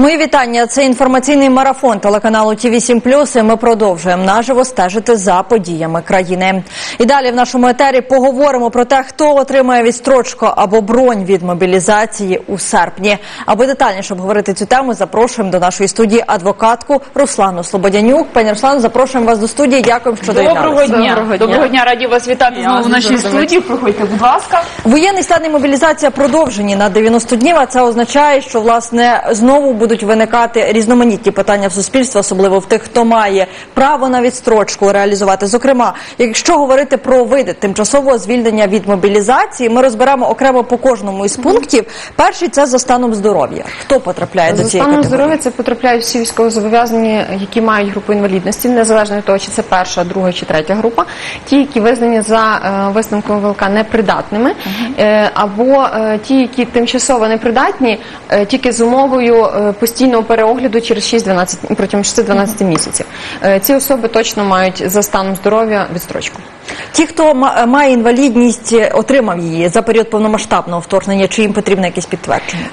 Мої вітання. Це інформаційний марафон телеканалу ТІВІ 7 І Ми продовжуємо наживо стежити за подіями країни. І далі в нашому етері поговоримо про те, хто отримає відстрочку або бронь від мобілізації у серпні. Аби детальніше обговорити цю тему, запрошуємо до нашої студії адвокатку Руслану Слободянюк. Пані Руслану, запрошуємо вас до студії. Дякуємо, що Доброго доєдналися. дня. Доброго дня. Доброго дня, раді вас вітати Я знову в нашій студії. Проходьте, будь ласка. Воєнний стан і мобілізація продовжені на 90 днів. А це означає, що власне знову будуть виникати різноманітні питання в суспільстві, особливо в тих, хто має право на відстрочку реалізувати. Зокрема, якщо говорити про види тимчасового звільнення від мобілізації, ми розберемо окремо по кожному із пунктів. Перший це за станом здоров'я. Хто потрапляє до За цієї станом здоров'я це потрапляють всі військовозобов'язані, які мають групу інвалідності, незалежно від того, чи це перша, друга чи третя група. Ті, які визнані за е, висновком ВЛК непридатними, е, або е, ті, які тимчасово непридатні, е, тільки з умовою е, постійного переогляду через 6-12, протягом 6-12 місяців. Е, ці особи точно мають за станом здоров'я відстрочку. Ті, хто ма- має інвалідність, отримав її за період повномасштабного вторгнення, чи їм потрібно якесь підтвердження?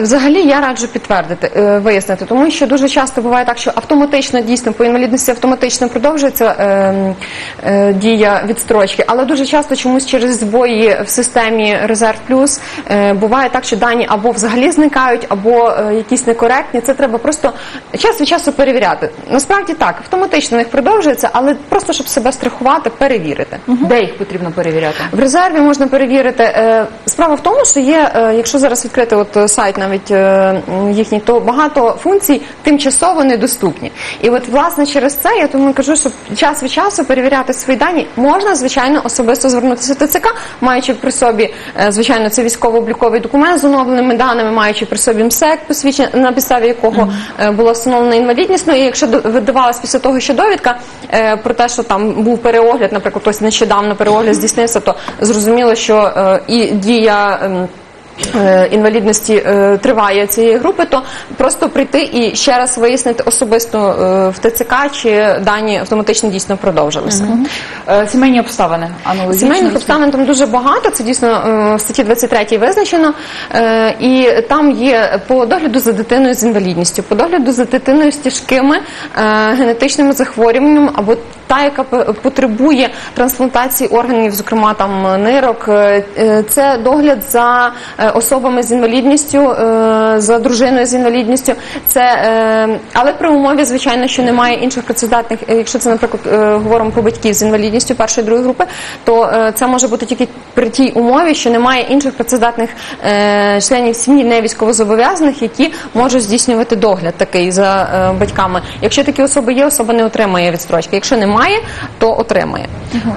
Взагалі я раджу підтвердити, е, вияснити, тому що дуже часто буває так, що автоматично дійсно по інвалідності автоматично продовжується е, е, дія відстрочки, але дуже часто чомусь через збої в системі Резерв Плюс е, буває так, що дані або взагалі зникають, або е, якісь некоректні. Це треба просто час від часу перевіряти. Насправді так, автоматично них продовжується, але просто щоб себе страхувати, перевірити. Де їх потрібно перевіряти? В резерві можна перевірити. е, Справа в тому, що є, е, якщо зараз відкрити от е, сайт навіть е, м, їхній, то багато функцій тимчасово недоступні. І от власне через це я тому кажу, що час від часу перевіряти свої дані можна, звичайно, особисто звернутися до ТЦК, маючи при собі, е, звичайно, це військово-обліковий документ з оновленими даними, маючи при собі МСЕК, посвідчення на підставі якого е, була встановлена інвалідність. Ну і якщо видавалась після того, що довідка про те, що там був переогляд, наприклад, ось нещодавно переогляд здійснився, то зрозуміло, що і дія. Е, Інвалідності е, триває цієї групи, то просто прийти і ще раз вияснити особисто е, в ТЦК, чи дані автоматично дійсно продовжилися. Сімейні обставини. Аналогічно. Сімейних обставин там дуже багато. Це дійсно в статті 23 визначено. І там є по догляду за дитиною з інвалідністю, по догляду за дитиною з тяжкими генетичними захворюваннями або та, яка потребує трансплантації органів, зокрема там нирок. Е, е, Це догляд за е, особами з інвалідністю, е, за дружиною з інвалідністю. Це е, але при умові, звичайно, що немає інших працездатних. е, Якщо це, наприклад, е, говоримо про батьків з інвалідністю першої другої групи, то е, це може бути тільки при тій умові, що немає інших працездатних е, членів сім'ї, не військовозобов'язаних, які можуть здійснювати догляд такий за е, батьками. Якщо такі особи є, особа не отримає відстрочки. Якщо немає, то отримає.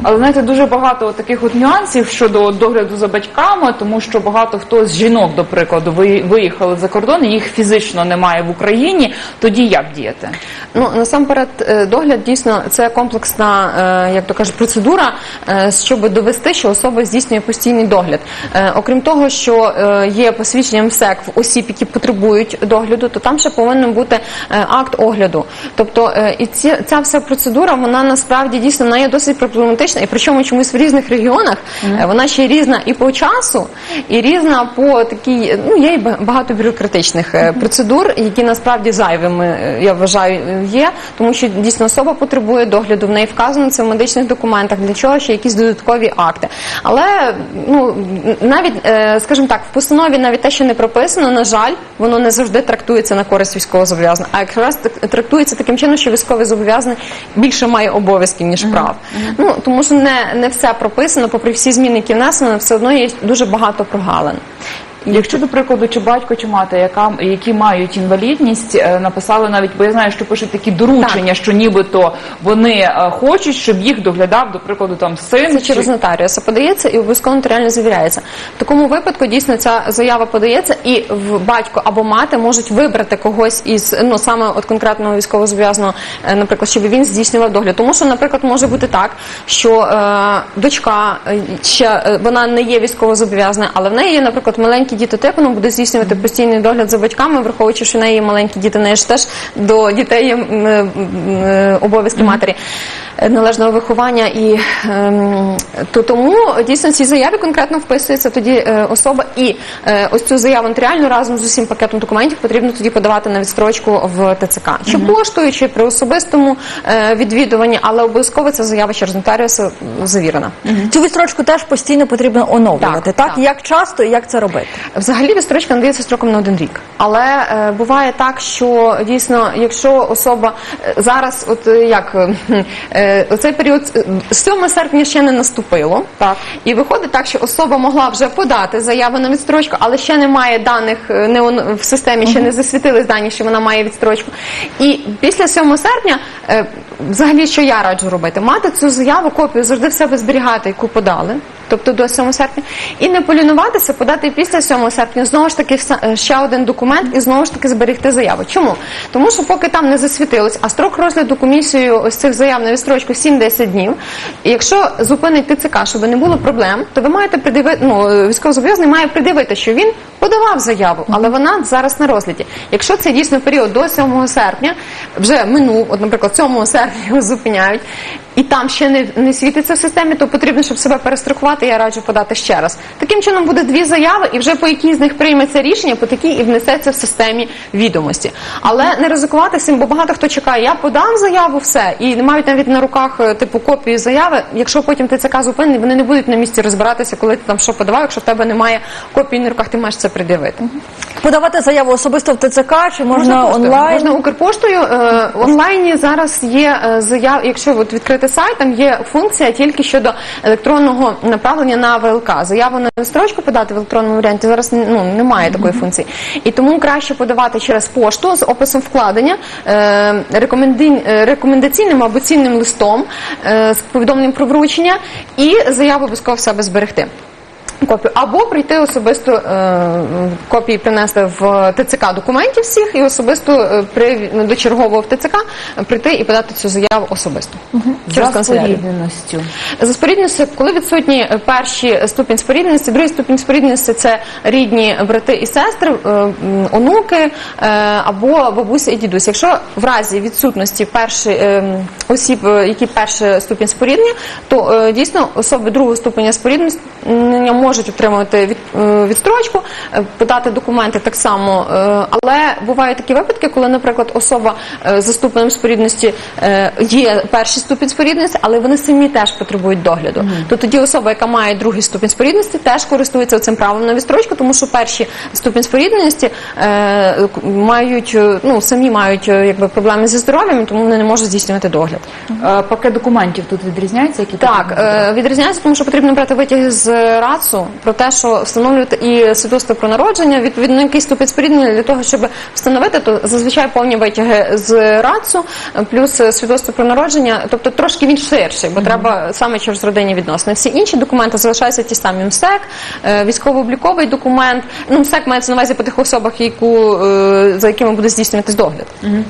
Але знаєте, дуже багато от таких от нюансів щодо догляду за батьками, тому що багато хто з жінок, до прикладу, ви- виїхали за кордон, і їх фізично немає в Україні. Тоді як діяти? Ну насамперед, е, догляд дійсно це комплексна, е, як то кажуть, процедура, е, щоб довести, що особа здійснює постійний догляд. Окрім того, що є посвідчення МСЕК в осіб, які потребують догляду, то там ще повинен бути акт огляду. Тобто, і ця вся процедура, вона насправді дійсно вона є досить проблематична, і причому чомусь в різних регіонах е, вона ще різна і по часу, і різна по такій, ну є і ба- багато бюрократичних е, процедур, які насправді зайвими, е, я вважаю, є, тому що дійсно особа потребує догляду, в неї вказано це в медичних документах, для чого ще якісь додаткові акти. Але ну навіть, е, скажімо так, в постанові навіть те, що не прописано, на жаль, воно не завжди трактується на користь військовозобов'язаних, а якраз так- трактується таким чином, що військовий зобов'язаний більше має обов'язків ніж прав. Ну тому що не, не все прописано, попри всі зміни, які внесено, все одно є дуже багато прогалин. Якщо, до прикладу, чи батько, чи мати, яка, які мають інвалідність, е, написали навіть, бо я знаю, що пишуть такі доручення, що нібито вони е, хочуть, щоб їх доглядав, до прикладу, там син. Це чи- через нотаріуса подається і обов'язково нотаріально завіряється. В такому випадку дійсно ця заява подається, і в батько або мати можуть вибрати когось із ну саме от конкретного військовозобов'язаного, е, наприклад, щоб він здійснював догляд. Тому що, наприклад, може бути так, що е, дочка ще вона не є військовозобов'язана, але в неї наприклад, маленькі діти, то як воно буде здійснювати постійний догляд за батьками, враховуючи, що в неї є маленькі діти, в неї ж теж до дітей є обов'язки матері. Е, належного виховання і ем, то тому дійсно в цій заяві конкретно вписується тоді е, особа і е, ось цю заяву нотаріальну разом з усім пакетом документів потрібно тоді подавати на відстрочку в ТЦК. Чи поштою, чи при особистому відвідуванні, але обов'язково ця заява через нотаріуса завірена. Цю відстрочку теж постійно потрібно оновлювати. Так, Так, так. як часто і як це робити? Взагалі відстрочка надається строком на один рік. Але буває так, що дійсно, якщо особа зараз, от як оцей період е, 7 серпня ще не наступило, Так. і виходить так, що особа могла вже подати заяву на відстрочку, але ще немає даних е, не он- в системі, ще не засвітились дані, що вона має відстрочку. І після 7 серпня, е, взагалі, що я раджу робити, мати цю заяву, копію завжди в себе зберігати, яку подали. Тобто до 7 серпня, і не полінуватися, подати після 7 серпня знову ж таки е, ще один документ і знову ж таки зберегти заяву. Чому? Тому що поки там не засвітилось, а строк розгляду комісією ось цих заяв на відстрочку 7-10 днів. І якщо зупинить ТЦК, щоб не було проблем, то ви маєте придивити, ну е, військовозобов'язаний має придивити, що він подавав заяву, але вона зараз на розгляді. Якщо це дійсно період до 7 серпня, вже минув, от, наприклад, 7 серпня його зупиняють, і там ще не, не світиться в системі, то потрібно, щоб себе перестрахувати, я раджу подати ще раз. Таким чином буде дві заяви, і вже по якій з них прийметься рішення, по такій і внесеться в системі відомості. Але не ризикувати цим, бо багато хто чекає, я подам заяву, все, і не мають навіть на руках е, типу копію заяви. Якщо потім ТЦК зупинить, вони не будуть на місці розбиратися, коли ти там що подавав. Якщо в тебе немає копії на руках, ти маєш це придивити. Подавати заяву особисто в ТЦК чи можна, поштою. онлайн? Можна Укрпоштою. Е, онлайні зараз є е, заяв, якщо от відкрити сайт, там є функція тільки щодо електронного направлення на ВЛК. Заяву на строчку подати в електронному варіанті зараз ну, немає такої функції. І тому краще подавати через пошту з описом вкладення, е, е, рекомендаційним або цінним листом е, з повідомленням про вручення і заяву обов'язково в себе зберегти. Копію або прийти особисто е, копії принести в ТЦК документів всіх і особисто е, при до чергового в ТЦК прийти і подати цю заяву особисто через За канцелярію. спорідненістю. За спорідністю, коли відсутні перші ступінь спорідненості, другий ступінь спорідненості це рідні брати і сестри, е, онуки е, або бабуся і дідусь. Якщо в разі відсутності перші е, осіб, які перший ступінь споріднення, то е, дійсно особи другого ступеня споріднення можуть отримувати від, е, відстрочку, е, подати документи так само. е, Але бувають такі випадки, коли, наприклад, особа за ступенем спорідності є перший ступінь спорідності, але вони самі теж потребують догляду. То тоді особа, яка має другий ступінь спорідності, теж користується цим правом на відстрочку, тому що перші ступінь спорідності мають ну самі мають якби проблеми зі здоров'ям, тому вони не можуть здійснювати догляд. Пакет документів тут відрізняється, які Так, відрізняється, тому що потрібно брати витяги з РАЦу про те, що встановлювати і свідоцтво про народження, відповідно який ступінь споріднення для того, щоб встановити, то зазвичай повні витяги з РАЦу, плюс свідоцтво про народження, тобто трошки він ширший, бо треба саме через родинні відносини. Всі інші документи залишаються ті самі МСЕК, е, військово-обліковий документ. Ну, МСЕК мається на увазі по тих особах, яку, е, за якими буде здійснюватись догляд. Е,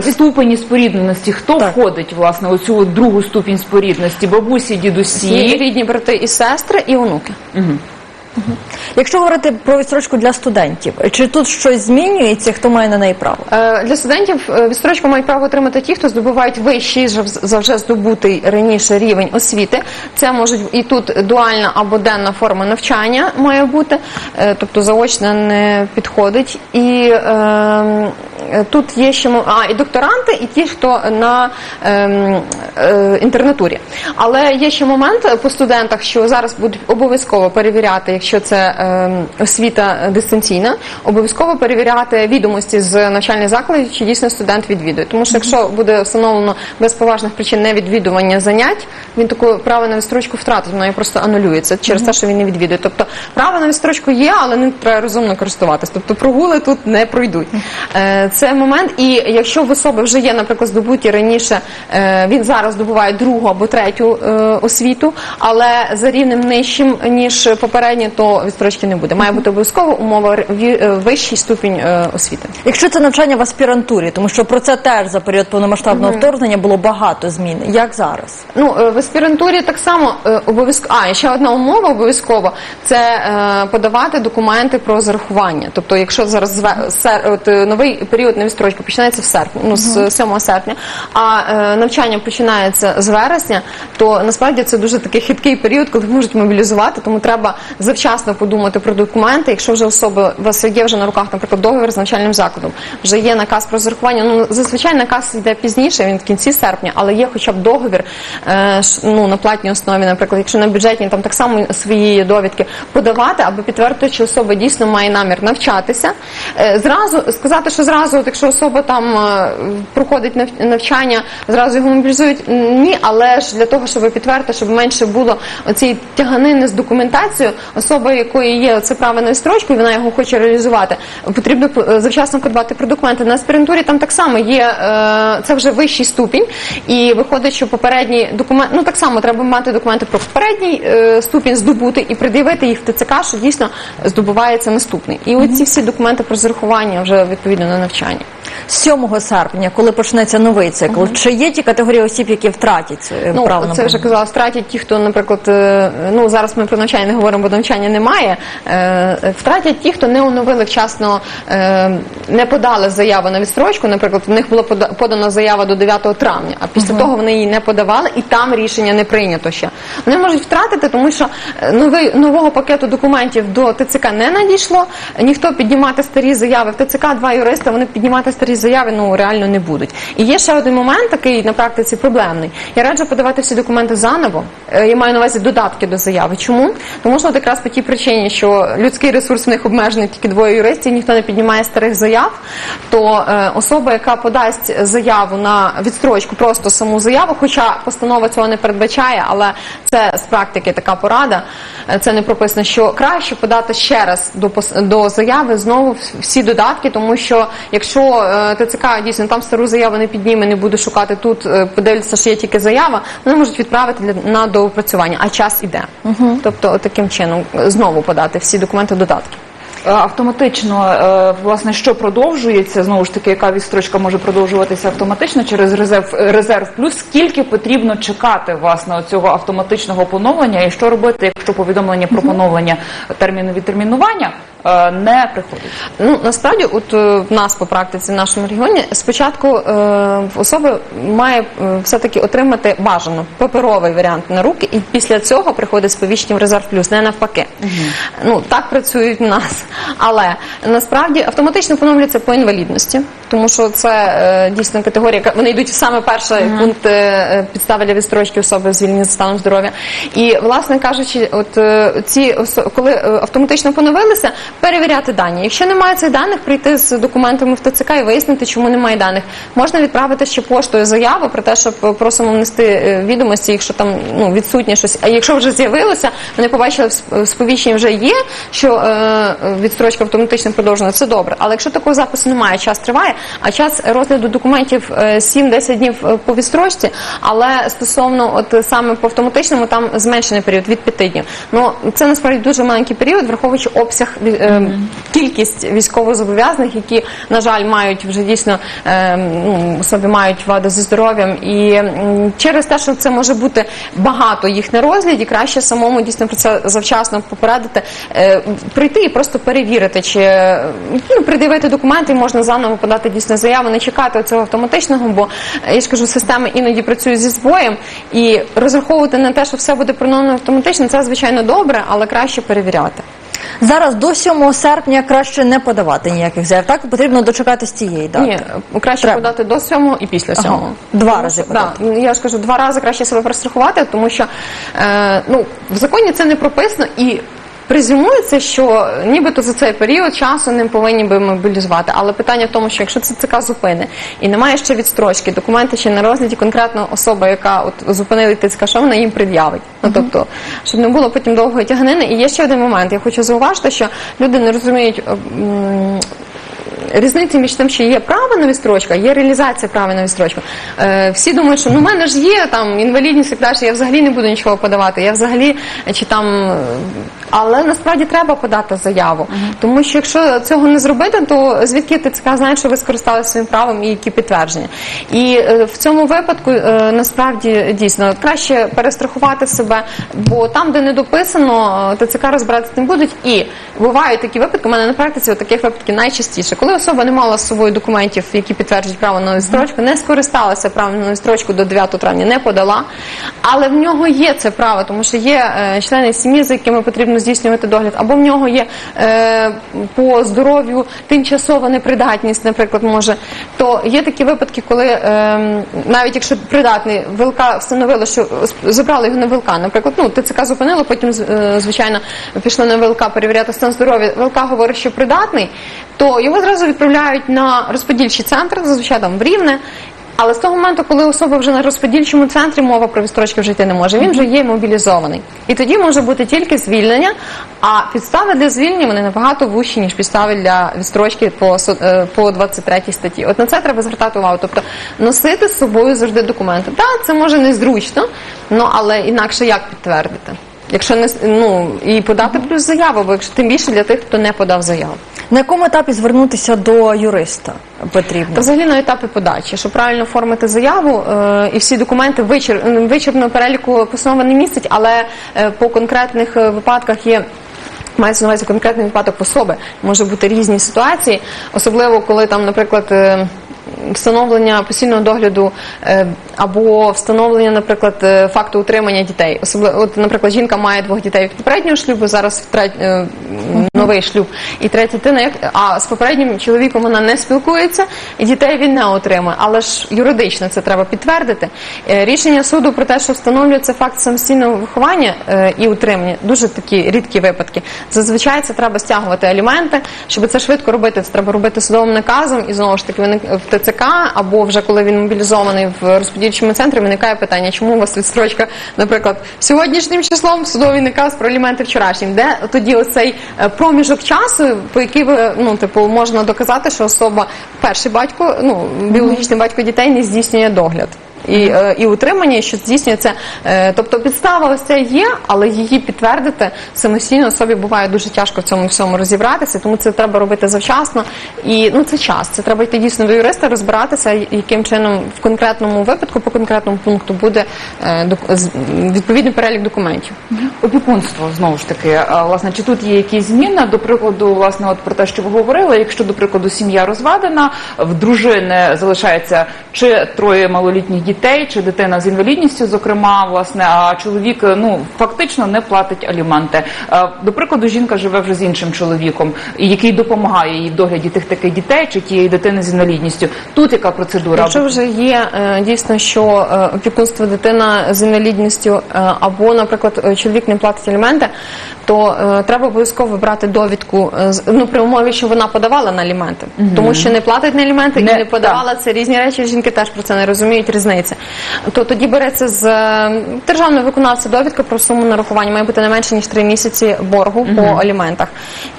Ступені спорідненості. Хто входить власне у цю другу ступінь спорідності? Бабусі, дідусі, дідусі. рідні брати і сестри, і онуки. Якщо говорити про відстрочку для студентів, чи тут щось змінюється, хто має на неї право? Е, Для студентів е, відстрочку мають право отримати ті, хто здобувають вищий за- вже здобутий раніше рівень освіти. Це можуть і тут дуальна або денна форма навчання має бути, е, тобто заочна не підходить. І е, е, тут є ще а, і докторанти, і ті, хто на ем, інтернатурі. Але є ще момент по студентах, що зараз будуть обов'язково перевіряти, якщо це ем, освіта дистанційна, обов'язково перевіряти відомості з навчальних закладів, чи дійсно студент відвідує. Тому що якщо буде встановлено без поважних причин невідвідування занять, він таку право на відстрочку втратить, воно просто анулюється через те, що він не відвідує. Тобто право на відстрочку є, але ним треба розумно користуватись. Тобто прогули тут не пройдуть. Е, Це момент. І якщо в особи вже є, наприклад, здобуті раніше, е, він зараз здобуває другу або третю е, освіту, але за рівнем нижчим ніж попереднє, то відстрочки не буде. Має бути обов'язково умова е, вищий ступінь е, освіти. Якщо це навчання в аспірантурі, тому що про це теж за період повномасштабного вторгнення було багато змін. Як зараз? Ну е, в аспірантурі так само обов'язково. А і ще одна умова обов'язково це подавати документи про зарахування. Тобто, якщо зараз от, новий період. на відстрочку починається в серпні, ну з 7 серпня, а навчання починається з вересня, то насправді це дуже такий хиткий період, коли можуть мобілізувати, тому треба завчасно подумати про документи. Якщо вже особа у вас є вже на руках, наприклад, договір з навчальним закладом, вже є наказ про зарахування. Ну зазвичай наказ йде пізніше, він в кінці серпня, але є хоча б договір е, ну, на платній основі, наприклад, якщо на бюджетній там так само свої довідки подавати, аби підтвердити, що особа дійсно має намір навчатися. Е, Зразу сказати, що зразу, якщо особа там е, проходить нав- навчання, зразу його мобілізують. Ні, але ж для того, щоб підтвердити, щоб менше було цієї тяганини з документацією, особа, якої є це право на строчку, вона його хоче реалізувати, потрібно е, завчасно подбати про документи. На аспірантурі там так само є е, це вже вищий ступінь, і виходить, що попередній документ, ну так само треба мати документи про попередній е, ступінь здобути і пред'явити їх в ТЦК, що дійсно здобувається наступний. І оці всі документи про зарахування вже відповідно на навчання. 7 серпня, коли почнеться новий цикл, чи є ті категорії осіб, які втратять Ну, право на це вже казала, втратять ті, хто, наприклад, ну зараз ми про навчання не говоримо, бо навчання немає. Е, Втратять ті, хто не оновили вчасно, е, не подали заяву на відстрочку. Наприклад, в них була подана заява до 9 травня, а після того вони її не подавали, і там рішення не прийнято ще. Вони можуть втратити, тому що е, новий нового пакету документів до ТЦК не надійшло. Ніхто піднімати старі заяви в ТЦК, два юриста, вони піднімати старі заяви ну реально не будуть. І є ще один момент, такий на практиці проблемний. Я раджу подавати всі документи заново. Я маю на увазі додатки до заяви. Чому? Тому що от якраз по тій причині, що людський ресурс в них обмежений тільки двоє юристів, ніхто не піднімає старих заяв. То е, особа, яка подасть заяву на відстрочку, просто саму заяву, хоча постанова цього не передбачає, але це з практики така порада. е, Це не прописано, що краще подати ще раз до до заяви знову всі додатки, тому що якщо е, ТЦК дійсно там стару заяву не підніме, не буде шукати тут, подивляться, що є тільки заява, вони можуть відправити на доопрацювання, а час іде. Тобто, таким чином знову подати всі документи додатки. Е, Автоматично, е, власне, що продовжується, знову ж таки, яка відстрочка може продовжуватися автоматично через резерв резерв плюс. Скільки потрібно чекати власне цього автоматичного поновлення, і що робити, якщо повідомлення про поновлення терміну відтермінування не приходить? Ну насправді, от е, в нас по практиці в нашому регіоні спочатку е, в особи має е, все-таки отримати бажано паперовий варіант на руки, і після цього приходить сповіщення в резерв плюс, не навпаки. Ну так працюють в нас. Але насправді автоматично поновлюється по інвалідності, тому що це е, дійсно категорія, яка- вони йдуть в саме перший пункт е, підстави для відстрочки особи звільнення за станом здоров'я. І власне кажучи, от е, ці коли е, автоматично поновилися, перевіряти дані. Якщо немає цих даних, прийти з документами в ТЦК і вияснити, чому немає даних. Можна відправити ще поштою заяву про те, що п- просимо внести е, відомості, якщо там ну відсутнє щось. А якщо вже з'явилося, вони побачили в сповіщенні вже є, що е, відстрочка автоматично продовжена. Це добре. Але якщо такого запису немає, час триває, а час розгляду документів е, 7-10 днів е, по відстрочці, але стосовно от е, саме по автоматичному там зменшений період від 5 днів. Ну це насправді дуже маленький період, враховуючи обсяг е, кількість військовозобов'язаних, які на жаль мають вже дійсно е, ну, собі мають вади зі здоров'ям, і через те, що це може бути багато їх на розгляді, краще самому дійсно про це завчасно попередити, е, прийти і просто перевірити, чи ну, придивити документи, і можна заново подати дійсно заяву, не чекати цього автоматичного, бо я ж кажу, система іноді працює зі збоєм, і розраховувати на те, що все буде проновлено автоматично, це звичайно добре, але краще перевіряти. Зараз до 7 серпня краще не подавати ніяких заяв. Так потрібно дочекатись цієї дати. Ні, краще Треба. подати до 7 і після Ага. Два Тому рази подати. Да, я ж кажу, два рази краще себе перестрахувати, тому що е, ну, в законі це не прописано і. Презюмується, що нібито за цей період часу не повинні би мобілізувати. Але питання в тому, що якщо це ЦК зупини і немає ще відстрочки, документи ще на розгляді конкретно особа, яка от зупинила ТЦК, що вона їм пред'явить. Ну тобто, щоб не було потім довгої тяганини. І є ще один момент. Я хочу зауважити, що люди не розуміють. Різниця між тим, що є право на відстрочку, а є реалізація права на відстрочку. Е, всі думають, що ну в мене ж є там інвалідність і так далі, я взагалі не буду нічого подавати. Я взагалі чи там Але насправді треба подати заяву, тому що якщо цього не зробити, то звідки ТЦК знає, що ви скористалися своїм правом і які підтвердження. І е, в цьому випадку е, насправді дійсно краще перестрахувати себе, бо там, де не дописано, е, ТЦК розбиратися не будуть. І бувають такі випадки. У мене на практиці таких випадків найчастіше, коли особа не мала з собою документів, які підтверджують право на відстрочку, не скористалася правом на відстрочку до 9 травня, не подала, але в нього є це право, тому що є е, члени сім'ї, за якими потрібно здійснювати догляд, або в нього є е, по здоров'ю тимчасова непридатність, наприклад, може. То є такі випадки, коли е, навіть якщо придатний ВЛК встановило, що забрали його на ВЛК, наприклад, ну ТЦК зупинило, потім е, звичайно пішли на ВЛК перевіряти стан здоров'я. ВЛК говорить, що придатний, то його зразу відправляють на розподільчий центр, зазвичай там в Рівне. Але з того моменту, коли особа вже на розподільчому центрі мова про відстрочки вже йти не може, він вже є мобілізований. І тоді може бути тільки звільнення, а підстави для звільнення вони набагато вищі, ніж підстави для відстрочки по, е, по 23 статті. От на це треба звертати увагу. Тобто носити з собою завжди документи. Так, це може незручно, ну але інакше як підтвердити? Якщо не ну і подати плюс заяву, бо якщо тим більше для тих, хто не подав заяву. На якому етапі звернутися до юриста потрібно? Та взагалі на етапі подачі, щоб правильно оформити заяву е, і всі документи вичер... вичерпно переліку постанова не містить, але е, по конкретних е, випадках є. Мається на увазі конкретний випадок особи. Може бути різні ситуації, особливо коли там, наприклад, е, встановлення постійного догляду е, або встановлення, наприклад, факту утримання дітей. Особливо, от, наприклад, жінка має двох дітей від попереднього шлюбу, зараз е, новий шлюб, і третя дитина, як а з попереднім чоловіком вона не спілкується, і дітей він не отримує. Але ж юридично це треба підтвердити. Е, Рішення суду про те, що встановлюється факт самостійного виховання е, і утримання, дуже такі рідкі випадки. Зазвичай це треба стягувати аліменти. Щоб це швидко робити, це треба робити судовим наказом, і знову ж таки в ТЦК, або вже коли він мобілізований в розподільчому центрі, виникає питання, чому у вас відстрочка, наприклад, сьогоднішнім числом судовий наказ про аліменти вчорашнім, де тоді оцей е, проміжок часу, по який ви ну типу можна доказати, що особа перший батько, ну біологічний батько дітей не здійснює догляд. І, е, і утримання, що здійснюється, е, тобто підстава ось ця є, але її підтвердити самостійно особі буває дуже тяжко в цьому всьому розібратися, тому це треба робити завчасно. І ну це час. Це треба йти дійсно до юриста, розбиратися, яким чином в конкретному випадку по конкретному пункту буде е, відповідний перелік документів. Опікунство знову ж таки, власне, чи тут є якісь зміни? До прикладу, власне, от про те, що ви говорили, якщо до прикладу сім'я розведена, в дружини залишається чи троє малолітніх дітей, чи дитина з інвалідністю, зокрема, власне, а чоловік ну фактично не платить аліменти. До прикладу, жінка живе вже з іншим чоловіком, який допомагає їй в догляді тих таких дітей чи тієї дитини з інвалідністю. Тут яка процедура? Якщо вже є е, дійсно, що е, опікунство дитина з інвалідністю е, або, наприклад, е, чоловік не платить аліменти, то е, треба обов'язково брати довідку е, ну при умові, що вона подавала на аліменти, тому що не платить на аліменти і не подавала це різні речі. Жінки теж про це не розуміють різниці. То тоді береться з е, державного виконавця довідка про суму нарахування, має бути не менше ніж 3 місяці боргу по аліментах.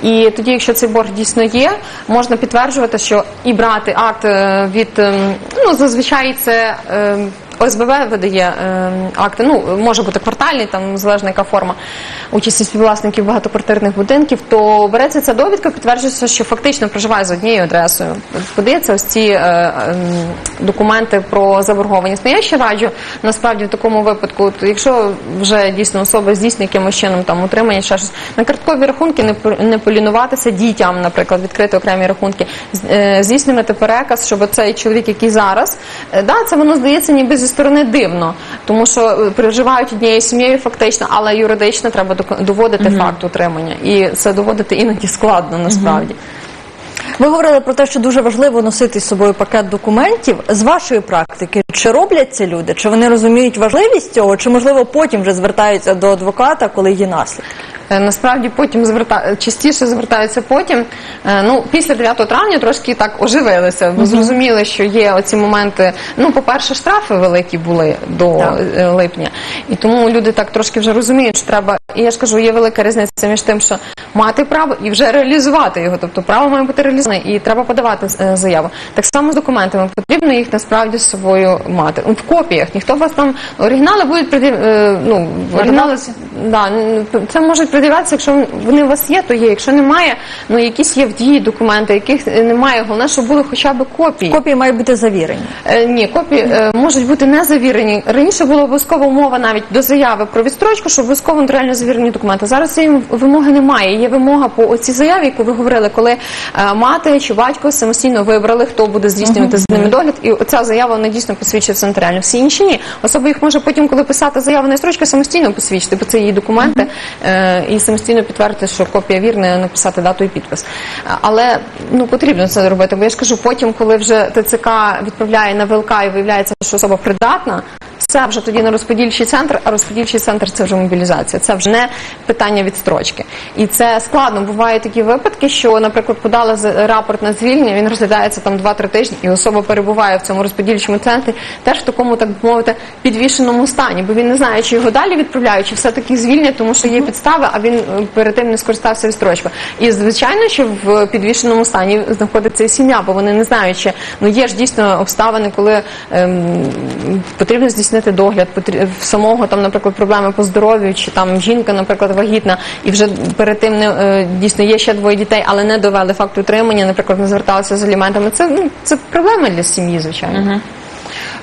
І тоді, якщо цей борг дійсно є, можна підтверджувати, що і брати акт е, від ем, ну зазвичай це. ОСББ видає е, акти, ну може бути квартальний, там залежно яка форма участі співвласників багатоквартирних будинків, то береться ця довідка, підтверджується, що фактично проживає за однією адресою. Подається ось ці е, ем, документи про заборгованість. Ну я ще раджу насправді в такому випадку, от, якщо вже дійсно особа здійснює якимось чином там утримання, ще щось на карткові рахунки не не полінуватися дітям, наприклад, відкрити окремі рахунки, е, здійснювати переказ, щоб цей чоловік, який зараз, е, да, це воно здається ніби зі сторони дивно, тому що е, проживають однією сім'єю фактично, але юридично треба доводити факт утримання, і це доводити іноді складно насправді. Ви говорили про те, що дуже важливо носити з собою пакет документів. З вашої практики, чи роблять це люди? Чи вони розуміють важливість цього, чи можливо потім вже звертаються до адвоката, коли є наслідки? Е, Насправді потім зверта... частіше звертаються потім. Е, Ну, після 9 травня трошки так оживилися, бо зрозуміли, що є оці моменти. Ну, по-перше, штрафи великі були до Так. е, липня. І тому люди так трошки вже розуміють, що треба. І я ж кажу, є велика різниця між тим, що мати право і вже реалізувати його. Тобто право має бути реалізоване і треба подавати е, заяву. Так само з документами потрібно їх насправді з собою мати. В копіях ніхто вас там оригінали будуть приді- е, ну, оригінали да, це можуть пред'являтися, якщо вони у вас є, то є. Якщо немає, ну якісь є в дії документи, яких е, немає. Головне, щоб були хоча б копії. Копії мають бути завірені. Е, ні, копії е, можуть бути не завірені. Раніше була обов'язкова умова навіть до заяви про відстрочку, що обов'язково нотаріально завірені документи. Зараз цієї вимоги немає. Є вимога по оцій заяві, яку ви говорили, коли е, мати чи батько самостійно вибрали, хто буде здійснювати з ними догляд, і оця заява вона дійсно посвідчується нотаріально. Всі інші ні. Особа їх може потім, коли писати заяву на строчку, самостійно посвідчити, бо це її документи, е, і самостійно підтвердити, що копія вірна, написати дату і підпис. Але ну потрібно це робити. Бо я ж кажу, потім, коли вже ТЦК відправляє на ВЛК і виявляється, що особа придатна. Це вже тоді на розподільчий центр, а розподільчий центр це вже мобілізація. Це вже не питання відстрочки. І це складно. Бувають такі випадки, що, наприклад, подали рапорт на звільнення, він розглядається там 2-3 тижні, і особа перебуває в цьому розподільчому центрі теж в такому, так би мовити, підвішеному стані, бо він не знає, чи його далі відправляють, чи все-таки звільнять, тому що є підстави, а він е, перед тим не скористався відстрочкою. І звичайно, що в підвішеному стані знаходиться і сім'я, бо вони не знають, чи ну є ж дійсно обставини, коли ем, потрібно здійснити догляд, в самого там, наприклад, проблеми по здоров'ю, чи там жінка, наприклад, вагітна, і вже перед тим не е, дійсно є ще двоє дітей, але не довели факт утримання, наприклад, не зверталися з аліментами. Це ну це проблема для сім'ї, звичайно.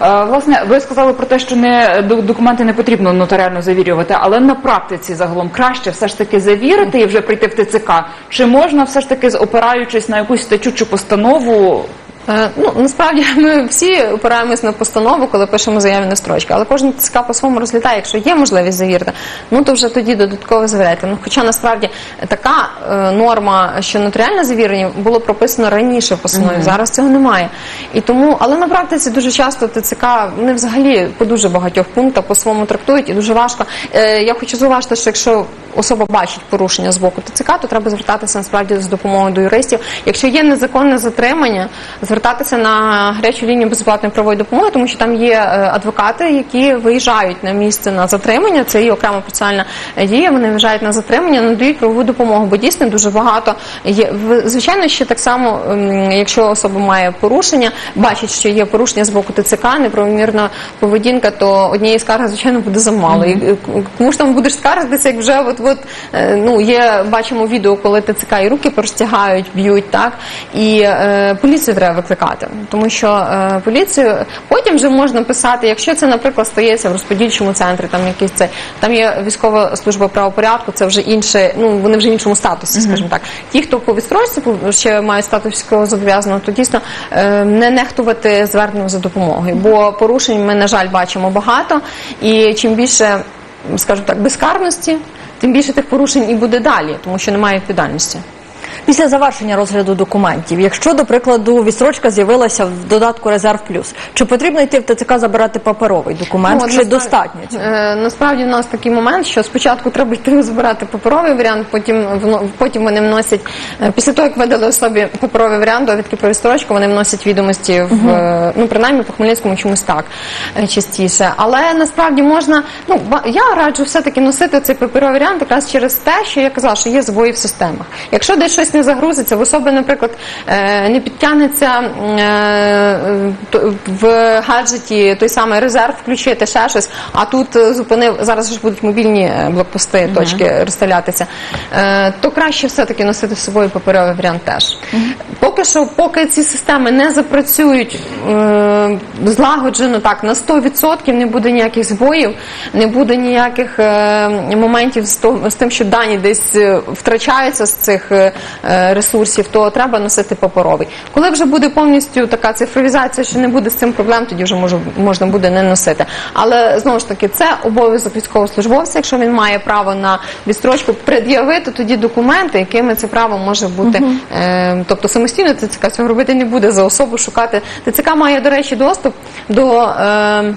Е, Власне, ви сказали про те, що не документи не потрібно нотаріально завірювати, але на практиці загалом краще все ж таки завірити і вже прийти в ТЦК. Чи можна все ж таки, опираючись на якусь статтю чи постанову, Ну насправді ми всі опираємось на постанову, коли пишемо заяві на строчки, але кожен ТЦК по-своєму розглядає, якщо є можливість завірити, ну то вже тоді додатково завіряйте. Ну хоча насправді така е, норма, що нотаріальне завірення було прописано раніше в постанові, зараз цього немає. І тому, але на практиці дуже часто ТЦК вони взагалі по дуже багатьох пунктах по-своєму трактують і дуже важко. Е, я хочу зауважити, що якщо особа бачить порушення з боку ТЦК, то треба звертатися насправді з допомогою до юристів. Якщо є незаконне затримання, звертатися на гарячу лінію безоплатної правової допомоги, тому що там є е, адвокати, які виїжджають на місце на затримання. Це є окрема процесуальна дія. Вони виїжджають на затримання, надають правову допомогу, бо дійсно дуже багато є. Звичайно, ще так само, якщо особа має порушення, бачить, що є порушення з боку ТЦК, неправомірна поведінка, то однієї скарги, звичайно, буде замало. І е, кому ж там будеш скаржитися, як вже от от е, ну є, бачимо відео, коли ТЦК і руки простягають, б'ють, так і е, поліцію треба викликати, тому що е, поліцію потім вже можна писати, якщо це, наприклад, стається в розподільчому центрі, там якийсь це там є військова служба правопорядку, це вже інше, ну вони вже в іншому статусі, скажімо так. Ті, хто по відстройці ще мають статус військового зобов'язаного, то дійсно е, не нехтувати зверненням за допомогою, бо порушень ми, на жаль, бачимо багато, і чим більше, скажімо так, безкарності, тим більше тих порушень і буде далі, тому що немає відповідальності. Після завершення розгляду документів, якщо, до прикладу, відстрочка з'явилася в додатку Резерв Плюс, чи потрібно йти в ТЦК забирати паперовий документ, Ну, чи насправді- достатньо цього? Е, насправді в нас такий момент, що спочатку треба йти збирати паперовий варіант, потім потім вони вносять е, після того, як видали особі паперовий варіант довідки про відстрочку, вони вносять відомості в е, ну принаймні по Хмельницькому чомусь так е, частіше. Але насправді можна, ну я раджу все-таки носити цей паперовий варіант якраз через те, що я казала, що є збої в системах. Якщо десь щось не загрузиться, в особи, наприклад, е, не підтягнеться е, в гаджеті той самий резерв включити, ще щось, а тут е, зупинив, зараз ж будуть мобільні блокпости, точки розстрілятися, е, то краще все-таки носити з собою паперовий варіант теж. Поки що, поки ці системи не запрацюють злагоджено так на 100% не буде ніяких збоїв, не буде ніяких моментів з, тим, що дані десь втрачаються з цих ресурсів, то треба носити паперовий. Коли вже буде повністю така цифровізація, що не буде з цим проблем, тоді вже може, можна буде не носити. Але знову ж таки, це обов'язок військовослужбовця, якщо він має право на відстрочку, пред'явити тоді документи, якими це право може бути. Е, тобто самостійно ТЦК цього робити не буде за особу шукати. ТЦК має, до речі, доступ до. Е,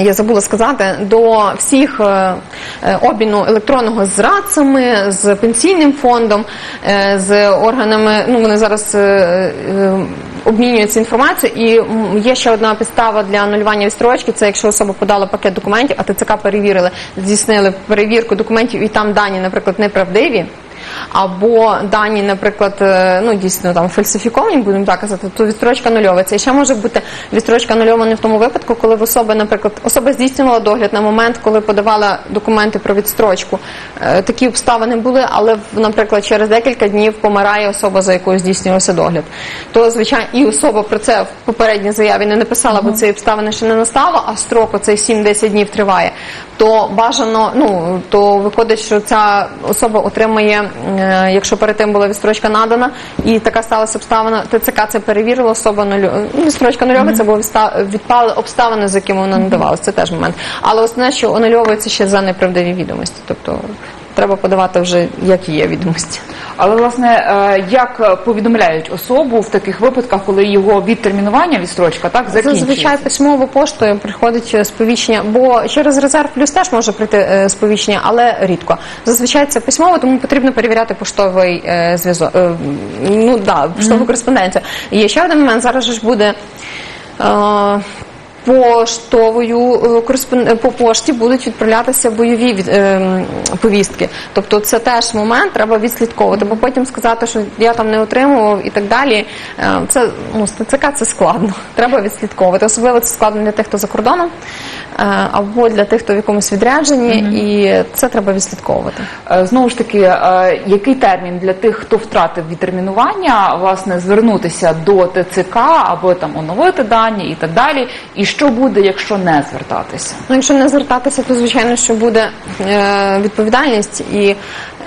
я забула сказати, до всіх е, е, обміну електронного з радцями, з пенсійним фондом, е, з органами. Ну вони зараз е, е, обмінюються інформацією. І є ще одна підстава для анулювання відстрочки. Це якщо особа подала пакет документів, а ТЦК перевірили, здійснили перевірку документів, і там дані, наприклад, неправдиві. Або дані, наприклад, е, ну дійсно там фальсифіковані, будемо так казати, то відстрочка нульова. Це ще може бути відстрочка нульова не в тому випадку, коли в особи, наприклад, особа здійснювала догляд на момент, коли подавала документи про відстрочку. Е, Такі обставини були, але наприклад, через декілька днів помирає особа, за якою здійснювався догляд. То звичайно, і особа про це в попередній заяві не написала, бо цієї обставини ще не настало, а строк оцей 7-10 днів триває. То бажано, ну то виходить, що ця особа отримає, якщо перед тим була відстрочка надана, і така сталася обставина, ТЦК це перевірила, особа нулю. Ну, відстрочка нульова, це було відста- відпали обставини, з якими вона надавалася. Це теж момент. Але основне, що анульовується ще за неправдиві відомості. Тобто треба подавати вже як є відомості. Але власне, е, як повідомляють особу в таких випадках, коли його відтермінування відстрочка так закінчується? Зазвичай письмово поштою приходить е, сповіщення, бо через резерв плюс теж може прийти е, сповіщення, але рідко. Зазвичай це письмово, тому потрібно перевіряти поштовий зв'язок. Ну да, поштову кореспонденцію. І є ще один момент. Зараз же ж буде. Поштовою е, е, по пошті будуть відправлятися бойові від, ем, повістки. Тобто це теж момент, треба відслідковувати, бо потім сказати, що я там не отримував і так далі. е, Це ну, ТЦК це складно. Треба відслідковувати. Особливо це складно для тих, хто за кордоном, е, або для тих, хто в якомусь відрядженні, і це треба відслідковувати. Знову ж таки, який термін для тих, хто втратив відтермінування, власне, звернутися до ТЦК або там оновити дані і так далі. І що буде, якщо не звертатися? Ну, якщо не звертатися, то звичайно, що буде е, відповідальність. І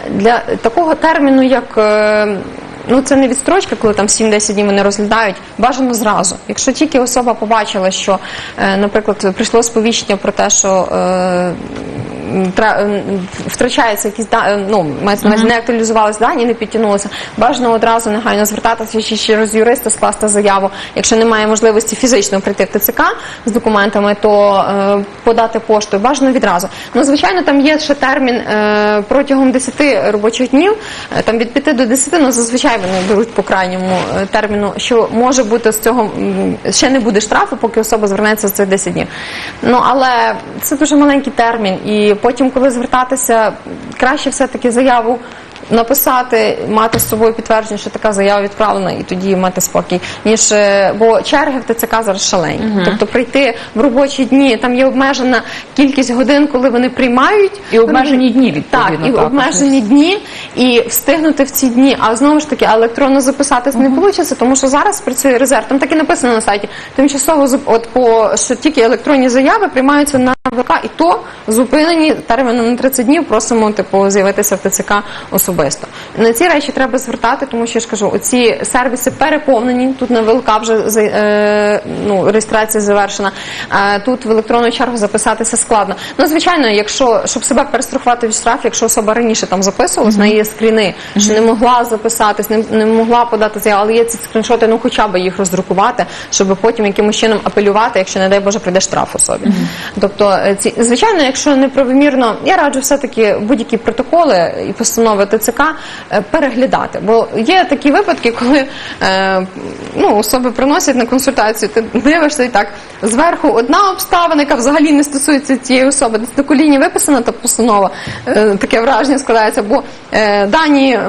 для такого терміну, як е, ну це не відстрочка, коли там 7-10 днів вони розглядають, бажано зразу. Якщо тільки особа побачила, що, е, наприклад, прийшло сповіщення про те, що втрачаються якісь да- е, ну, мається на увазі, не актуалізувалися дані, не підтягнулися. Бажано одразу негайно звертатися чи через юриста скласти заяву. Якщо немає можливості фізично прийти в ТЦК з документами, то е, подати поштою бажано відразу. Ну, звичайно, там є ще термін е, протягом 10 робочих днів, е, там від 5 до 10, ну зазвичай вони беруть по крайньому е, терміну, що може бути з цього ще не буде штрафу, поки особа звернеться за цих 10 днів. Ну але це дуже маленький термін, і потім, коли звертатися, краще все-таки заяву. Написати, мати з собою підтвердження, що така заява відправлена, і тоді мати спокій. Ніж е, бо черги в ТЦК зараз шалені. Тобто прийти в робочі дні, там є обмежена кількість годин, коли вони приймають І обмежені дні, відповідно, Так, і також. обмежені дні, і встигнути в ці дні. А знову ж таки, електронно записатись не вийде, тому що зараз працює резерв. Там так і написано на сайті. Тимчасово от по що тільки електронні заяви приймаються на ВК, і то зупинені терміном на 30 днів. Просимо типу з'явитися в ТЦК особисто. На ці речі треба звертати, тому що я ж кажу, оці сервіси переповнені. Тут на ВЛК вже е, ну, реєстрація завершена. Е, тут в електронну чергу записатися складно. Ну, звичайно, якщо щоб себе перестрахувати від штрафів, якщо особа раніше там записувалась, на є скріни, що не могла записатись, не, не могла подати заяву, але є ці скріншоти, ну хоча б їх роздрукувати, щоб потім якимось чином апелювати, якщо не дай Боже прийде штраф особі. Тобто, е, ці звичайно, якщо неправомірно, я раджу все-таки будь-які протоколи і постанови ТЦК е, переглядати. Бо є такі випадки, коли е, ну, особи приносять на консультацію, ти дивишся і так зверху одна обставина, яка взагалі не стосується цієї особи. Десь на коліні виписана та постанова. Е, таке враження складається, бо дані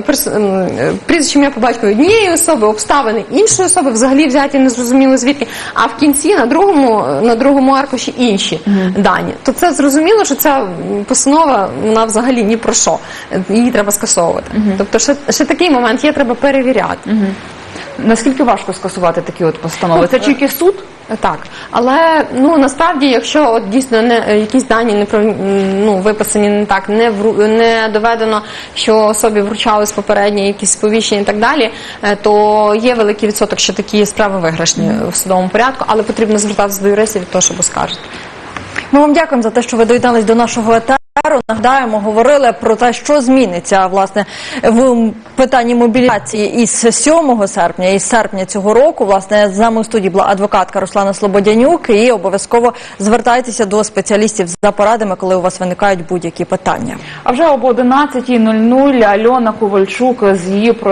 прізвище ім'я по батькові однієї особи, обставини іншої особи взагалі взяті незрозуміло звідки. А в кінці на другому на другому аркуші інші дані. То це зрозуміло, що ця постанова вона взагалі ні про що. Її треба скасовувати. Тобто, ще, ще такий момент є, треба перевіряти. Наскільки важко скасувати такі от постанови? Це тільки суд? Так, але ну насправді, якщо от дійсно не е, якісь дані не ну виписані не так, не вру, не доведено, що особі вручались попередні якісь сповіщення і так далі, е, то є великий відсоток, що такі справи виграшні в судовому порядку, але потрібно звертатися до юристів того, щоб оскаржити. Ми вам дякуємо за те, що ви доєднались до нашого етеру. Нагадаємо, говорили про те, що зміниться власне в питанні мобілізації із 7 серпня, із серпня цього року. Власне, з нами у студії була адвокатка Руслана Слободянюк. І обов'язково звертайтеся до спеціалістів за порадами, коли у вас виникають будь-які питання. А вже об 11.00 Альона Ковальчук з її проекту